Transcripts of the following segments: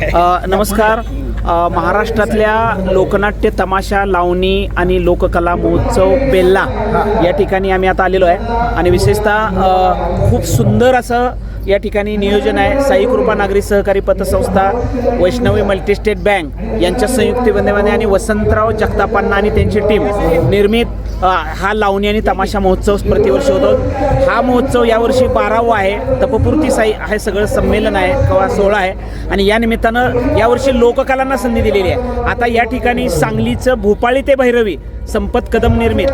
नमस्कार. महाराष्ट्रातल्या लोकनाट्य तमाशा लावणी आणि लोककला महोत्सव बेल्ला या ठिकाणी आम्ही आता आलेलो आहे. आणि विशेषतः खूप सुंदर असं या ठिकाणी नियोजन आहे. साई कृपा नागरी सहकारी पतसंस्था वैष्णवी मल्टीस्टेट बँक यांच्या संयुक्त विद्यमाने आणि वसंतराव जगतापांना आणि त्यांची टीम निर्मित हा लावणी आणि तमाशा महोत्सव प्रतिवर्षी होतो. हा महोत्सव यावर्षी बारावा आहे. तपपूर्ती साई हे सगळं संमेलन आहे किंवा सोहळा आहे. आणि या निमित्तानं यावर्षी लोककलांना संधी दिलेली आहे. आता या ठिकाणी सांगलीचं भोपाळी ते भैरवी संपत कदम निर्मित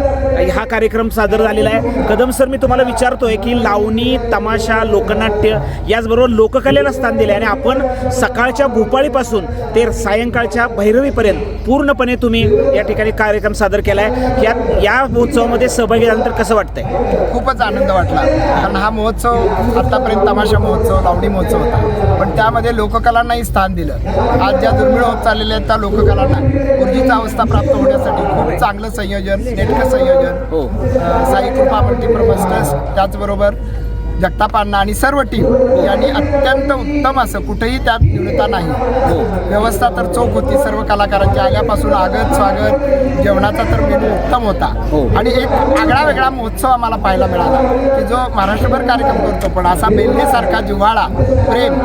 हा कार्यक्रम सादर झालेला आहे. कदम सर मी तुम्हाला विचारतोय की लावणी तमाशा लोकनाट्य याचबरोबर लोककलेला स्थान दिले आणि आपण सकाळच्या भोपाळीपासून ते सायंकाळच्या भैरवीपर्यंत पूर्णपणे तुम्ही या ठिकाणी कार्यक्रम सादर केला आहे यात या महोत्सवामध्ये सहभागी झाल्यानंतर कसं वाटतंय? खूपच आनंद वाटला. कारण हा महोत्सव आतापर्यंत तमाशा महोत्सव लावणी महोत्सव होता. पण त्यामध्ये लोककलांनाही स्थान दिलं. आज ज्या दुर्मिळ होत चाललेल्या आहेत त्या लोककलांना ऊर्जेचा अवस्था प्राप्त होण्यासाठी खूप चांगलं संयोजन नेटकं संयोजन हो. साई कृपा मल्टीपर्पज ट्रस्ट त्याचबरोबर जगतापांना आणि सर्व टीम यांनी अत्यंत उत्तम असं कुठेही त्यात न्यूनता नाही. व्यवस्था तर चोख होती. सर्व कलाकारांची आल्यापासून आगत स्वागत जेवणाचा तर मेनू उत्तम होता. हो. आणि एक आगळा वेगळा महोत्सव आम्हाला पाहायला मिळाला की जो महाराष्ट्रभर कार्यक्रम करतो. पण असा बेल्लीसारखा जिव्हाळा प्रेम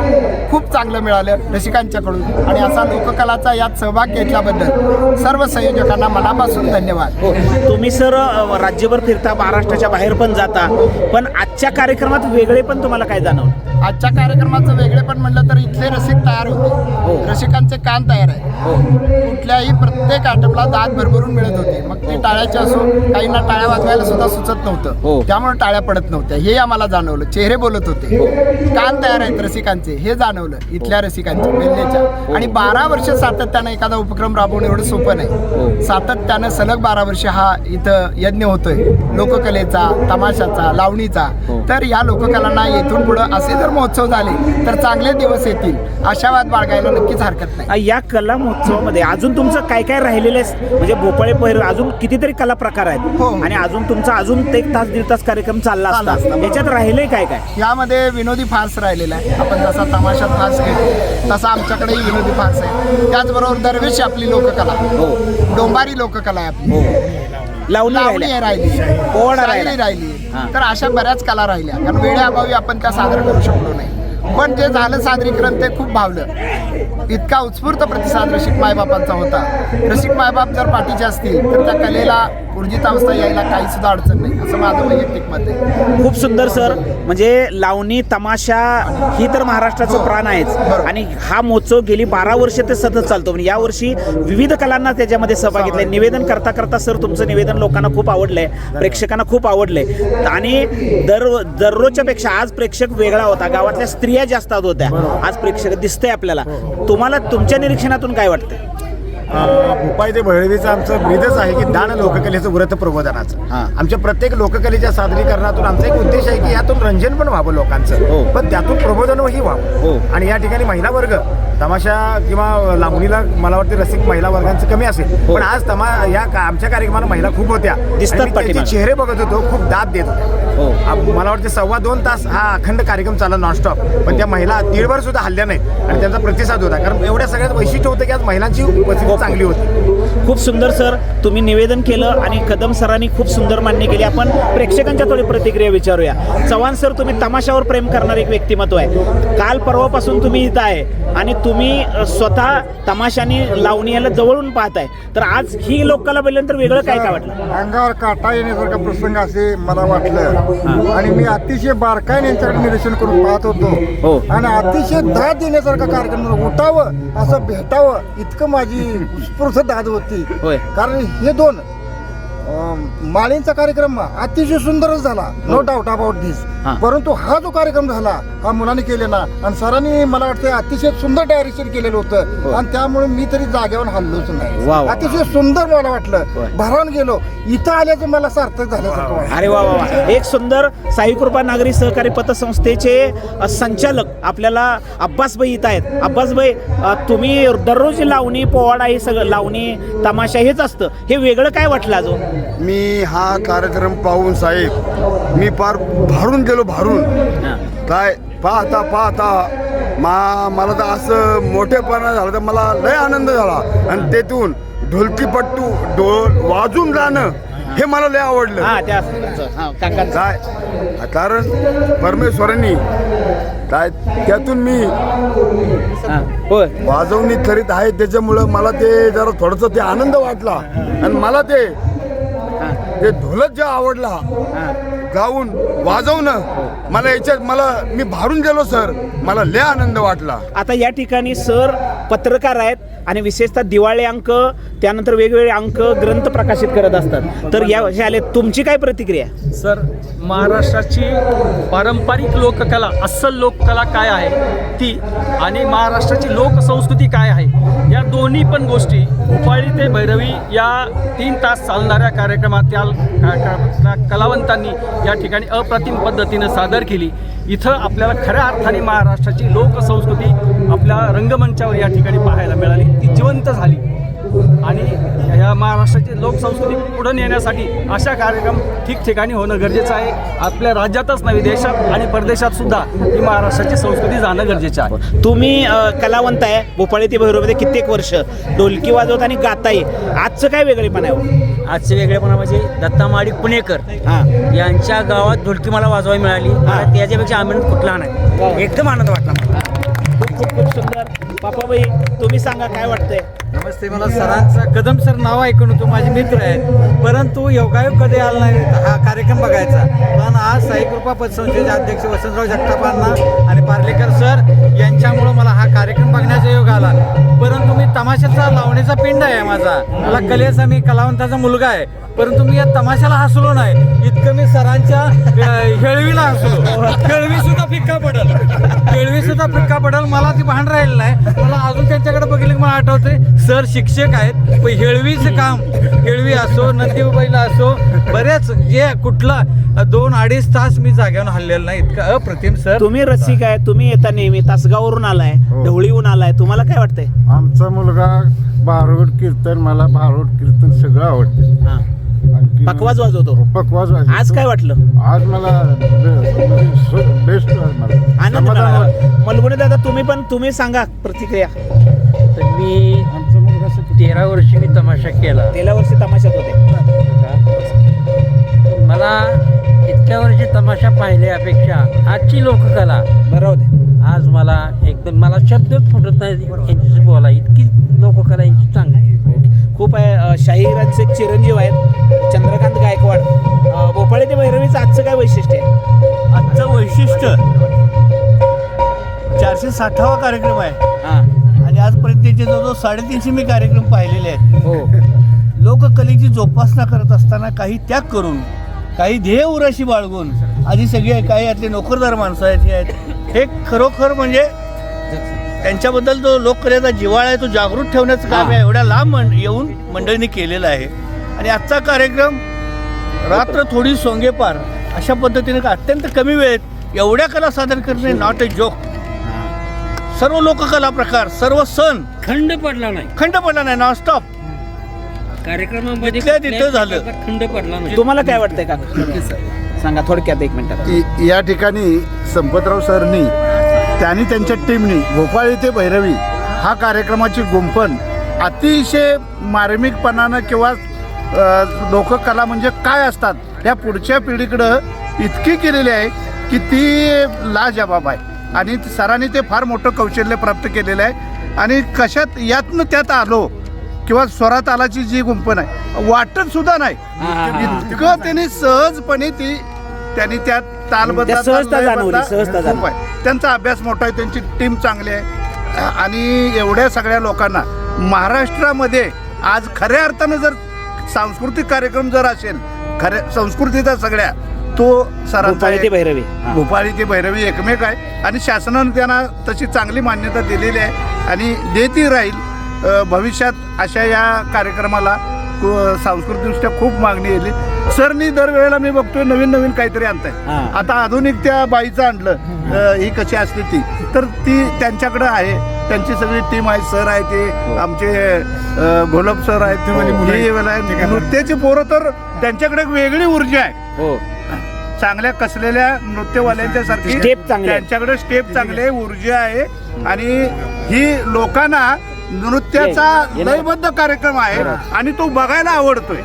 खूप चांगलं मिळालं रसिकांच्याकडून. आणि असा लोककलाचा यात सहभाग घेतल्याबद्दल सर्व संयोजकांना मनापासून धन्यवाद. हो. तुम्ही सर राज्यभर फिरता महाराष्ट्राच्या बाहेर पण जाता. पण आजच्या कार्यक्रमात वेगळे पण तुम्हाला काय जाणवलं? आजच्या कार्यक्रमाचं वेगळे पण म्हणलं तर इथले रसिक तयार होते. रसिकांचे कान तयार आहे कुठल्याही प्रत्येक आयटमला दात भरभरून मिळत होते. मग ते टाळ्याचे असो काहींना टाळ्या वाजवायला सुद्धा सुचत हो. नव्हतं त्यामुळे टाळ्या पडत नव्हत्या. हे आम्हाला जाणवलं. चेहरे बोलत होते. कान तयार आहेत रसिकांचे. हे जाणवलं. इथल्या रसिकांचे वेल्हेच्या आणि बारा वर्ष सातत्यानं एखादा उपक्रम राबवणं एवढं सोपं नाही. सातत्यानं सलग बारा वर्ष हा इथं यज्ञ होतोय. लोककलेचा तमाशाचा लावणीचा. तर या लोककलांना येथून पुढं असे जर महोत्सव झाले तर चांगले दिवस येतील. आशावाद बाळगायला नक्कीच हरकत नाही. या कला महोत्सवामध्ये अजून तुमचं काय काय राहिलेलं आहे? म्हणजे भोपाळे पहिर अजून कितीतरी कला प्रकार आहेत. हो. आणि अजून तुमचा अजून एक तास दीड तास कार्यक्रम चालला असता. याच्यात राहिलंय काय काय? यामध्ये विनोदी फार्स राहिलेला आहे. आपण जसा तमाशात फार्स घेतो तसा आमच्याकडेही विनोदी फार्स आहे. त्याचबरोबर दरवेळी आपली लोककला. डोंबारी लोककला आहे आपली. लावणी लावणी. राहिली. राहिला. तर अशा बऱ्याच कला राहिल्या. कारण वेळेअभावी आपण त्या सादर करू शकलो नाही. पण जे झालं सादरीकरण ते खूप भावलं. इतका उत्स्फूर्त प्रतिसाद रसिक मायबापांचा होता. रसिक मायबाप जर पाठीचे असतील तर त्या कलेला ऊर्जितावस्था यायला काही सुद्धा अडचण नाही. असं माझं वैयक्तिक मत आहे. खूप सुंदर सर. म्हणजे लावणी तमाशा ही तर महाराष्ट्राचं प्राण आहेच. आणि हा महोत्सव गेली बारा वर्ष ते सतत चालतो. म्हणजे यावर्षी विविध कलांना त्याच्यामध्ये सहभाग घेतलाय. निवेदन करता करता सर तुमचं निवेदन लोकांना खूप आवडलंय. प्रेक्षकांना खूप आवडलंय. आणि दर दररोजच्या पेक्षा आज प्रेक्षक वेगळा होता. गावातल्या स्त्रिया जास्त होत्या. आज प्रेक्षक दिसतंय आपल्याला. तुम्हाला तुमच्या निरीक्षणातून काय वाटतं भोपाळ ते भैरवीचं आमचं ब्रीदच आहे की दान लोककलेचं व्रत प्रबोधनाचं हां. आमच्या प्रत्येक लोककलेच्या सादरीकरणातून आमचा एक उद्देश आहे की यातून रंजन पण व्हावं हो. लोकांचं पण त्यातून प्रबोधनही व्हावं हो. आणि या ठिकाणी महिला वर्ग तमाशा किंवा लावणीला मला वाटते रसिक महिला वर्गांचं कमी असेल. हो. पण आज तमा या का- आमच्या कार्यक्रमाला महिला खूप होत्या. दिसतात आणि मी त्यांचे पाठीमागे. चेहरे बघत होतो खूप दाद देत हो. आप- मला वाटते सव्वा दोन तास हा अखंड कार्यक्रम चालला नॉनस्टॉप पण त्या महिला दीडभर सुद्धा हल्ल्या नाही आणि त्यांचा प्रतिसाद होता. कारण एवढ्या सगळ्यात वैशिष्ट्य होतं की आज महिलांची उपस्थिती चांगली होती. खूप सुंदर सर. तुम्ही निवेदन केलं आणि कदम सरांनी खूप सुंदर मान्य केली. आपण प्रेक्षकांच्या थोडी प्रतिक्रिया विचारूया. चव्हाण सर तुम्ही तमाशावर प्रेम करणार एक व्यक्तिमत्व आहे. काल परवापासून तुम्ही इथं आहे आणि तुम्ही स्वतः तमाशाने लावणी याला जवळून पाहताय. तर आज ही लोककला बघितल्यानंतर वेगळं काय काय वाटलं? अंगावर काटा येण्यासारखा प्रसंग असे मला वाटलं. आणि मी अतिशय बारकाईने यांच्याकडे निरीक्षण करून पाहत हो. होतो आणि अतिशय दाद देण्यासारखा कार्यक्रम उठावं असं भेटावं इतकं माझी उत्स्फूर्त दाद होती. कारण हे दोन माळींचा कार्यक्रम अतिशय सुंदरच झाला. नो डाऊट अबाउट दिस हा. परंतु हा जो कार्यक्रम झाला हा मुलांनी केलेला आणि सरांनी मला वाटतं अतिशय सुंदर डायरेक्शन केलेलं हो. होतं आणि त्यामुळे मी तरी जागेवर हल्लोच नाही. अतिशय सुंदर मला. वाटलं. भरावून गेलो. इथं आल्याचं मला सार्थक वाटलं. अरे वा वा एक सुंदर साईकृपा नागरी सहकारी पतसंस्थेचे संचालक आपल्याला अब्बासभाई इथं आहेत. अब्बासभाई अ, तुम्ही दररोज लावणी पोवाडा हे सगळं लावणी तमाशा हेच असतं. हे वेगळं काय वाटलं अजून? मी हा कार्यक्रम पाहून साहेब मी फार भारून गेलो भारून. काय पाहता पाहता मा मला तर असं मोठेपणा झालं तर मला लय आनंद झाला. आणि तेथून ढोलकीपट्टू ढोल वाजून जाणं हे मला लय आवडलं. काय कारण परमेश्वरांनी काय त्यातून मी वाजवणी करीत आहे त्याच्यामुळं मला ते जरा थोडंसं ते आनंद वाटला. आणि मला ते ते ढोलच जे आवडला. गाऊन वाजवणं मला याच्यात मला मी भारून गेलो सर. मला लय आनंद वाटला. आता या ठिकाणी सर पत्रकार आहेत. आणि विशेषतः दिवाळी अंक त्यानंतर वेगवेगळे अंक ग्रंथ प्रकाशित करत असतात. तर या आले तुमची काय प्रतिक्रिया? सर महाराष्ट्राची पारंपरिक लोककला अस्सल लोककला काय आहे? ती आणि महाराष्ट्राची लोकसंस्कृती काय आहे? या दोन्ही पण गोष्टी उपाळी ते भैरवी या तीन तास चालणाऱ्या कार्यक्रमात का- त्या कलावंतांनी या ठिकाणी अप्रतिम पद्धतीनं सादर केली. इथं आपल्याला खऱ्या अर्थाने महाराष्ट्राची लोकसंस्कृती आपल्या रंगमंचावर या ठिकाणी पाहायला मिळाली. ती जिवंत झाली. आणि या महाराष्ट्राची लोकसंस्कृती पुढे नेण्यासाठी अशा कार्यक्रम ठिकठिकाणी होणं गरजेचं आहे. आपल्या राज्यातच नव्हे देशात आणि परदेशात सुद्धा ही महाराष्ट्राची संस्कृती जाणं गरजेचं आहे. तुम्ही कलावंत आहे. भोपाळी ते भैरवमध्ये कित्येक वर्ष ढोलकी वाजवत आणि गाताही आजचं काय वेगळेपण आहे हो? आजचे वेगळेपणा म्हणजे दत्ता माडिक पुणेकर हा. यांच्या गावात ढोलकी मला वाजवायला मिळाली. त्याच्यापेक्षा आनंद कुठला नाही. एकदम आनंद वाटला मला. खूप खूप सुंदर. बापाबाई तुम्ही सांगा काय वाटतंय? नमस्ते मला सरांचं कदम सर नाव ऐकून होतो माझे मित्र आहेत. परंतु योगायोग कधी आला नाही हा कार्यक्रम बघायचा. पण आज साईकृपा पतसंस्थेचे अध्यक्ष वसंतराव जगतापांना आणि पार्लेकर सर यांच्यामुळं मला हा कार्यक्रम बघण्याचा योग आला. परंतु मी तमाशाचा लावणीचा पिंड आहे माझा. मला कलेचा मी कलावंताचा मुलगा आहे. परंतु मी या तमाशाला हसलो नाही. इतकं मी सरांच्या हेळवीला हसलो. हेळवी सुद्धा फिक्का पडल. हेळवी सुद्धा फिक्का पडल मला ती भांड राहिलं नाही. मला अजून त्यांच्याकडे बघितलं की मला आठवते सर शिक्षक आहेत पण हेळवीचं काम हेळवी असो नंदीबाईला असो बरेच जे कुठला दोन अडीच तास मी जाग्यावर हल्लेलं नाही इतकं अप्रतिम सर. तुम्ही रसिक आहे तुम्ही येता नेहमी तासगाववरून आलाय ढवळीहून आलाय तुम्हाला काय वाटतंय? आमचा मुलगा भारुड कीर्तन मला भारुड कीर्तन सगळं आवडते. हा. आणखी- पकवाज वाजवतो. पकवाज वाजवतो. आज काय वाटलं? आज मला बेस्ट मला आनंद मिळाला. मलगुणे दादा तुम्ही पण तुम्ही सांगा प्रतिक्रिया. तर मी आमचा मुलगा सगळं- तेरा वर्षी मी तमाशा केला. गेल्या वर्षी तमाशात होते. मला इतक्या वर्षी तमाशा पाहिल्यापेक्षा आजची लोककला बरं होते आज मला एकदम मला शब्दच फुटत नाही. यांच्याशी बोला. इतकी लोककला यांची चांगली. खूप आहे शाहिरांचे चिरंजीव आहेत चंद्रकांत गायकवाड. भोपाळे ते भैरवीचं आजचं काय वैशिष्ट्य आहे? आजचं वैशिष्ट्य? चारशे साठावा कार्यक्रम आहे. हा. आणि आजपर्यंत त्याचे जवळजवळ साडेतीनशे मी कार्यक्रम पाहिलेले आहेत. हो. लोककलेची जोपासना करत असताना काही त्याग करून काही ध्येय उराशी बाळगून आधी सगळे काही यातले नोकरदार माणसं आहेत हे आहेत. हे खरोखर म्हणजे त्यांच्याबद्दल जो लोककलेचा जिव्हाळा आहे तो जागृत ठेवण्याचं काम हा. आहे एवढ्या लांब मं- येऊन मंडळींनी केलेलं आहे. आणि आजचा कार्यक्रम रात्र थोडी सोंगेपार अशा पद्धतीने का अत्यंत कमी वेळेत एवढ्या कला सादर करणे नॉट ए जोक सर्व लोककला प्रकार सर्व सण खंड पडला नाही. खंड पडला नाही नॉन स्टॉप कार्यक्रमामध्ये तिथं झालं. खंड पडला नाही. तुम्हाला काय वाटतंय का? सांगा थोडक्यात एक मिनिटात या ठिकाणी संपतराव सरनी त्यांनी त्यांच्या टीमनी भोपाळी ते भैरवी हा कार्यक्रमाची गुंफण अतिशय मार्मिकपणानं किंवा लोककला म्हणजे काय असतात ह्या पुढच्या पिढीकडं इतकी केलेली आहे की ती लाजबाब आहे. आणि सरांनी ते फार मोठं कौशल्य प्राप्त केलेलं आहे. आणि कशात यातनं त्यात आलो किंवा स्वरात आलाची जी गुंफण आहे वाटत सुद्धा नाही. इतकं त्यांनी सहजपणे ती त्यांनी त्यात तालबद्ध त्या सहजता जाणवली, सहजता जाणवली. त्यांचा अभ्यास मोठा आहे त्यांची टीम चांगली आहे. आणि एवढ्या सगळ्या लोकांना महाराष्ट्रामध्ये आज खऱ्या अर्थानं जर सांस्कृतिक कार्यक्रम जर असेल खऱ्या संस्कृतीचा सगळ्या तो सरांचा भैरवी. भोपाळी ते भैरवी एकमेक आहे. आणि शासनानं त्यांना तशी चांगली मान्यता दिलेली आहे. आणि देती राहील भविष्यात अशा या कार्यक्रमाला सांस्कृतिकदृष्ट्या खूप मागणी येईल सरनी दरवेळेला मी बघतोय नवीन नवीन काहीतरी आणताय. हा. आता आधुनिक त्या बाईचं आणलं ही. कशी असते ती. तर ती त्यांच्याकडं आहे. त्यांची सगळी टीम आहे सर आहे ते. आमचे अ, घोलप सर आहेत. हो. हे. नृत्याची पोरं तर त्यांच्याकडे वेगळी ऊर्जा आहे. हो. चांगल्या कसलेल्या नृत्यवाल्यांच्या सारखी. त्यांच्याकडे स्टेप चांगले ऊर्जा आहे. आणि ही लोकांना नृत्याचा. लयबद्ध कार्यक्रम आहे आणि तो बघायला आवडतोय.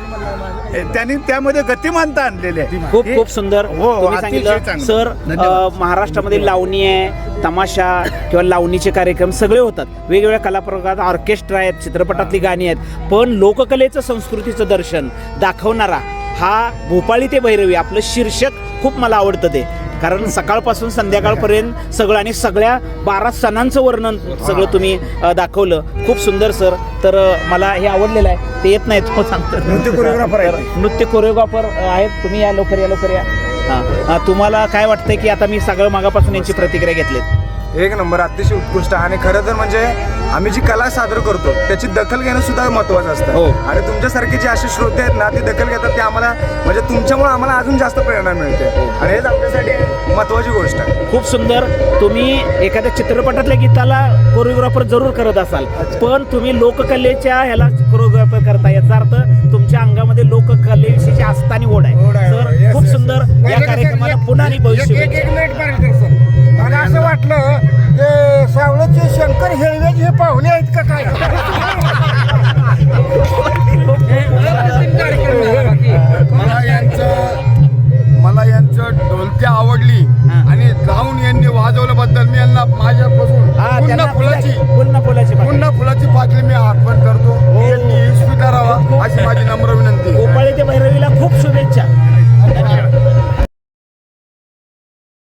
त्यांनी त्यामध्ये गतिमानता आणलेली आहे. खूप हे- खूप सुंदर. हो, सांगितलं. चांगलं. सर महाराष्ट्रामध्ये लावणी आहे तमाशा किंवा लावणीचे कार्यक्रम सगळे होतात. वेगवेगळ्या कलाप्रकारात ऑर्केस्ट्रा आहेत चित्रपटातली गाणी आहेत. पण लोककलेचं संस्कृतीचं दर्शन दाखवणारा हा भोपाळी ते भैरवी आपलं शीर्षक खूप मला आवडतं ते. कारण सकाळपासून संध्याकाळपर्यंत सगळं आणि सगळ्या बारा सणांचं वर्णन सगळं तुम्ही दाखवलं. खूप सुंदर सर. तर मला हे आवडलेलं आहे. ते येत नाहीत हो सांगतो. नृत्य तर नृत्य कोरिओग्राफर आहेत. तुम्ही या लवकर या लवकर या. हां, तुम्हाला काय वाटतंय की आता मी सगळं मागापासून यांची प्रतिक्रिया घेतलीत? एक नंबर अतिशय उत्कृष्ट. आणि खरं तर म्हणजे आम्ही जी कला सादर करतो त्याची दखल घेणं सुद्धा महत्वाचं हो. असतं आणि तुमच्यासारखे जे असे श्रोते आहेत ना ते दखल घेतात ते आम्हाला म्हणजे तुमच्यामुळे आम्हाला अजून जास्त प्रेरणा मिळते. आणि हेच आमच्यासाठी महत्वाची गोष्ट आहे. खूप सुंदर. तुम्ही एखाद्या चित्रपटातल्या गीताला कोरिओग्राफर जरूर करत असाल. पण तुम्ही लोककलेच्या ह्याला कोरिओग्राफर करता. याचा अर्थ तुमच्या अंगामध्ये लोककलेविषयीची आस्था आणि ओढ आहे. तर खूप सुंदर. या कार्यक्रमाला पुन्हा आणि भविष्य मला असं वाटलं ते सावळचे शंकर हेळवेज हे पाहुणे आहेत का काय?